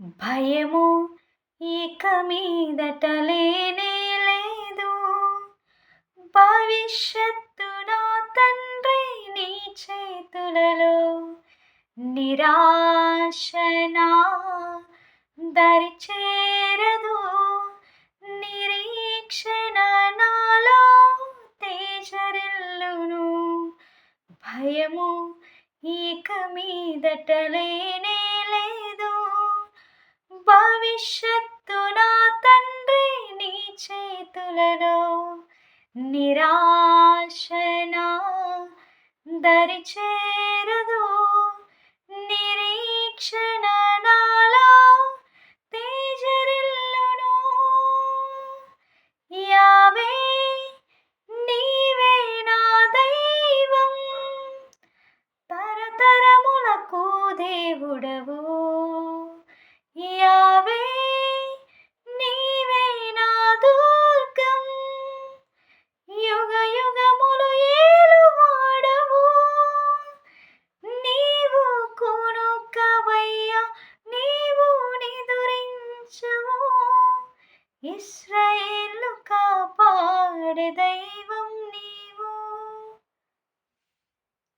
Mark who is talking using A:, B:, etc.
A: భయము ఇక మీదట లేనే లేదు. భవిష్యత్తు నా తండ్రి నీ చేతులలో. నిరాశనా దరి చేరదు. నిరీక్షణ నాలో తేజరిల్లును. భయము ఇక మీదట లేనే భవిష్యత్తు నా తండ్రి నీ చేతులలో నిరాశన దరి చేరదు నిరీక్షణ నాలో తేజరిల్లును. యావే నీవే నా దైవం. తరతరములకు దేవుడవు. యావే விதை